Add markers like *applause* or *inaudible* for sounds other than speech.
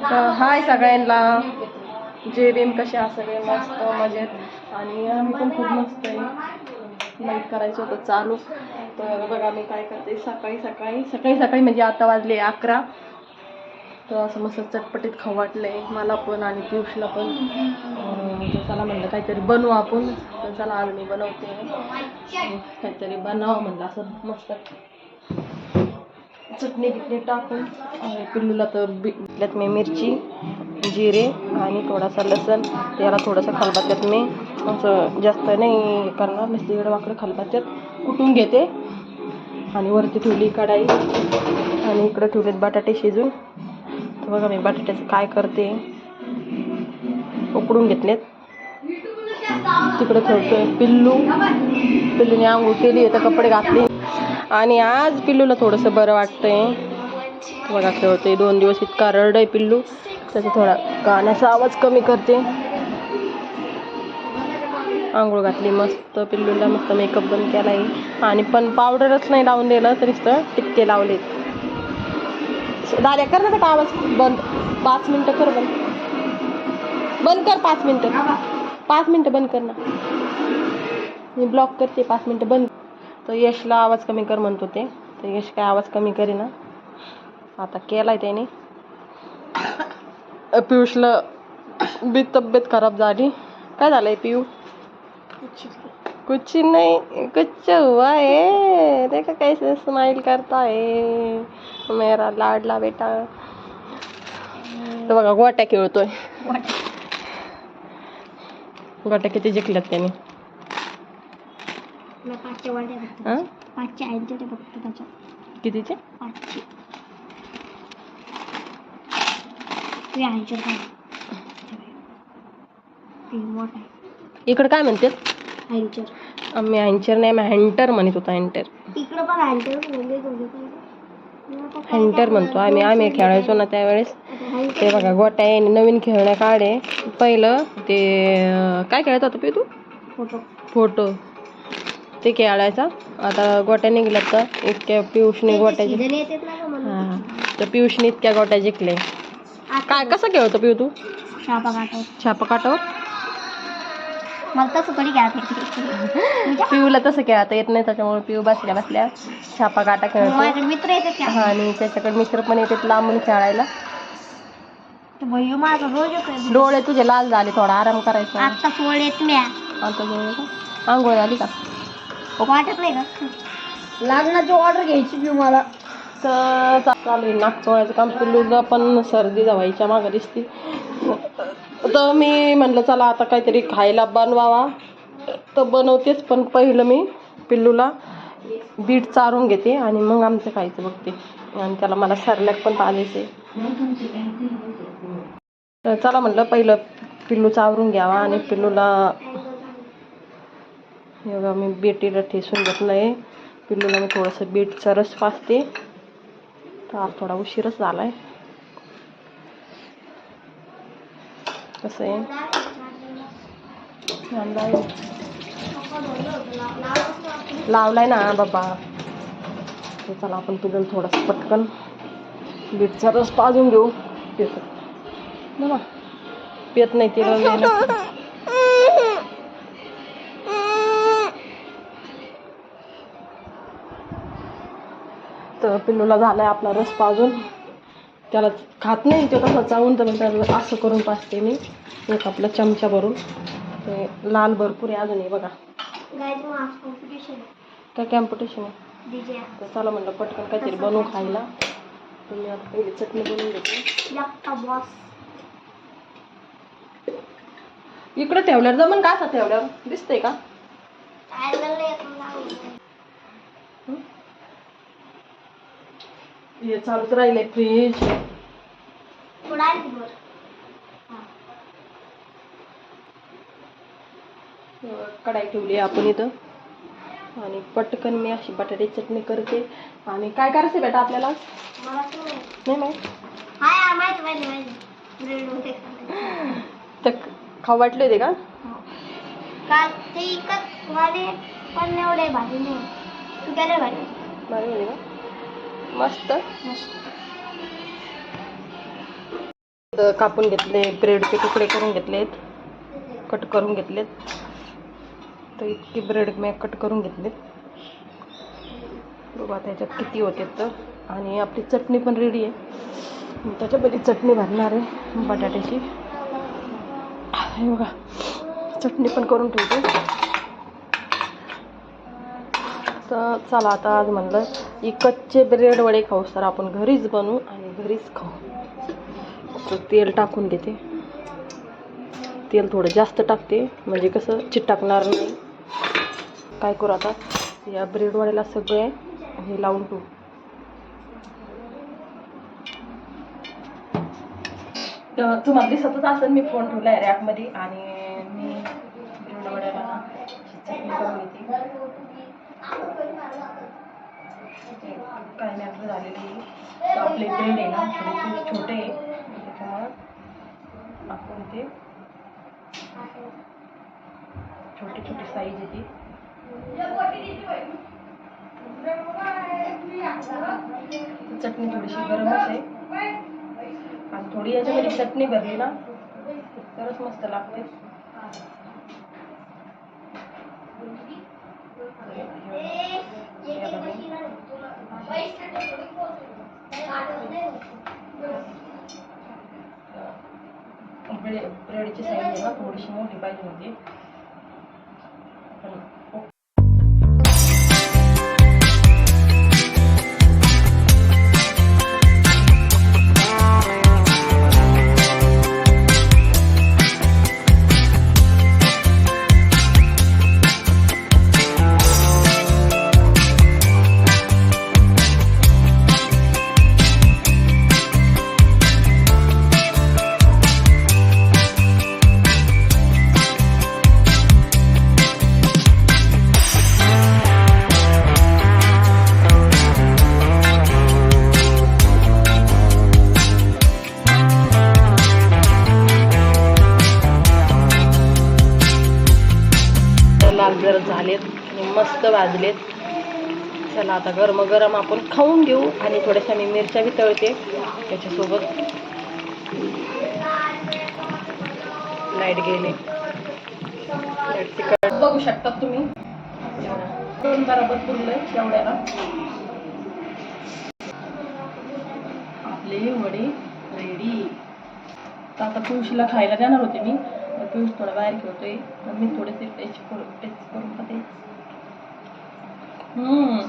तर हाय सगळ्यांना. जे भीम कसे आहात सगळे मस्त मजेत. आणि आम्ही पण खूप मस्त आहे. लाइट करायचं होतं चालू. तर बघा मी काय करते सकाळी सकाळी सकाळी सकाळी म्हणजे आता वाजले अकरा. तर असं मस्त चटपटीत खाऊ वाटलंय मला पण आणि पियुषला पण. चला म्हणलं काहीतरी बनवू आपण. तर चला आज मी बनवते. काहीतरी बनावं म्हणलं असं मस्त. चटणी बिटणी टाकून पिल्लूला तर बिटल्यात मी मिरची जिरे आणि थोडासा लसण. त्याला थोडंसं खलबत्त्यात मी असं जास्त नाही करणार नसते इकडं वाकडं खलबत्त्यात कुटून घेते. आणि वरती ठेवली कढाई. आणि इकडं ठेवलेत बटाटे शिजून. तर बघा मी बटाट्याचं काय करते. उकडून घेतलेत. तिकडं ठेवतोय पिल्लू. पिल्लूने आंघोळ केली तर कपडे घातले. आणि आज पिल्लूला थोडंसं बरं वाटतंय. बघा खेळते दोन दिवस इतका रड आहे पिल्लू. त्याचा थोडा गाण्याचा आवाज कमी करते. आंघोळ घातली मस्त पिल्लूला. मस्त मेकअप बंद केला आहे आणि पण पावडरच नाही लावून दिलं तरी तर टिक्के लावलेत. दाद्या कर ना बेटा आवाज बंद. पाच मिनटं कर बंद. बंद कर पाच मिनटं. पाच मिनटं बंद कर ना. मी ब्लॉक करते पाच मिनटं. बंद तर यशला आवाज कमी कर म्हणत होते. तर यश काय आवाज कमी करेना. आता केलाय त्याने. अ, *coughs* पियुषला बी तब्येत खराब झाली. काय झालंय पियू? कुछ नहीं कुछ हुआ है. देखो कैसे स्माइल करता है. मेरा लाडला बेटा. तर बघा गोट्या खेळतोय. गोट्या किती जिंकल्यात त्याने. पाचशे वाटे फक्त हा? पाचशे ऐंशी ते फक्त त्याच्या कितीचे? पाचशे. ते ऐंशी रुपये ते मोठा आहे. इकडे काय म्हणते ऐंशी आम्ही हँचर नाही हँटर म्हणत होतो हँटर इकडं पण ऐंशी बोलले दोघे पण. हँटर म्हणतो आम्ही आम्ही खेळायचो ना त्यावेळेस. ते बघा गोट्या आहे नवीन खेळण्या काढे पहिलं ते अं, काय खेळत होतं पे तू? फोटो. फोटो. ते खेळायचा. आता गोट्या निघल्यात तर इतक्या पियुषने गोट्याचे सीझन येतात ना गं म्हणून. हा तर पियुषने इतक्या गोट्या जिंकले काय कसं खेळतो पिऊ तू? छापा काटावर मला तसं थोडी पिऊला तसं खेळता येत नाही त्याच्यामुळे पिऊ बसल्या बसल्या छापा काटा खेळतो. माझ्याकडे मित्र येतात हा आणि त्याच्याकडे मित्र पण येतात लांबून खेळायला. तर भैया माझा रोज येतोय. डोळे तुझे लाल झाले थोडा आराम करायचा. येत म्या. आता आंघोळ झाली का? वाटत नाही का लग्नाची ऑर्डर घ्यायची मी मला? तर चालू आहे नाक चोळायचं काम पिल्लूला पण सर्दी जवायच्या मागं दिसती. तर मी म्हणलं चला आता काहीतरी खायला बनवावा. तर बनवतेच पण पहिलं मी पिल्लूला बीट चारून घेते आणि मग आमचं खायचं बघते. आणि त्याला मला सरलॅक पण पाजायचे तर चला म्हटलं पहिलं पिल्लू चावरून घ्यावा आणि पिल्लूला हे बघा मी बेटीला ठेसून घेतलं आहे पिल्लूला मी थोडंसं बीटचा रस पाजते. तर आज थोडा उशीरच झाला आहे कसं आहे? लावलाय. ना बाबा. चला आपण पिल्लूला थोडंसं पटकन बीटचा रस पाजून घेऊ. पेत ना पेत नाही ते पिल्लूला झालाय आपला रस पाजून. त्याला खात नाही ते तसं चावून तर मग त्याला असं करून पाजते मी. एक आपला चमचा भरून. ते लाल भरपूर आहे अजूनही बघा. काय कॅम्पिटिशन आहे? तर चला म्हणलं पटकन काहीतरी बनवू खायला. मी आता पहिली चटणी बनवून घेते इकडे ठेवल्यावर जमन का असं ठेवल्यावर? दिसतंय का? हे चालूच राहिले फ्रीज. कढाई ठेवली आहे आपण इथं. आणि पटकन मी अशी बटाट्याची चटणी करते. आणि काय करायचं बेटा आपल्याला? नाही माहीत. तर खाऊ वाटले होते का? काल ते इकत वाले पण एवढे भारी नाही. होते का? मस्त. कापून घेतले ब्रेडचे तुकडे करून घेतलेत. कट करून घेतलेत. तर इतकी ब्रेड मी कट करून घेतलेत. बघू आता ह्याच्यात किती होते तर. आणि आपली चटणी पण रेडी आहे. मी त्याच्यामध्ये चटणी भरणार आहे बटाट्याची. हे बघा चटणी पण करून ठेवते. तर चला आता आज म्हणलं ही कच्चे ब्रेड वडे खाऊ. तर आपण घरीच बनवू आणि घरीच खाऊ. तेल टाकून घेते. तेल थोडं जास्त टाकते. म्हणजे कसं चिटकणार नाही. काय करू आता? या ब्रेड वड्याला सगळे हे लावून ठेवू. तर तुम्हाला दिसतच असेल मी फोन ठेवला आहे रॅकमध्ये आणि मी ब्रेड वड्याला चटणी करून घेते. काय मॅटर झालेली आपले ब्रेड आहे ना थोडेसे छोटे आहे. त्याच्यामुळं आपण ते छोटी छोटी साईज येते चटणी थोडीशी गरमच आहे. आणि थोडी याच्यामध्ये चटणी भरली ना तरच मस्त लागते या बघा. ब्रेड ब्रेडची साईज आहे ना थोडीशी मोठी पाहिजे होती लाल झालेत आणि मस्त भाजलेत. चला आता गरम गरम आपण खाऊन घेऊ आणि थोड्याशा मी मिरच्या वितळते तळते त्याच्यासोबत. लाइट गेले. लाइट बघू शकता तुम्ही. दोन बरोबर पुरलं एवढ्याला. आपले वडे रेडी तर आता तुळशीला खायला देणार होते मी. तर थोडा बाहेर खेळतोय तर मी थोडेसे टेस्ट करून टेस्ट करून पाहते हम्म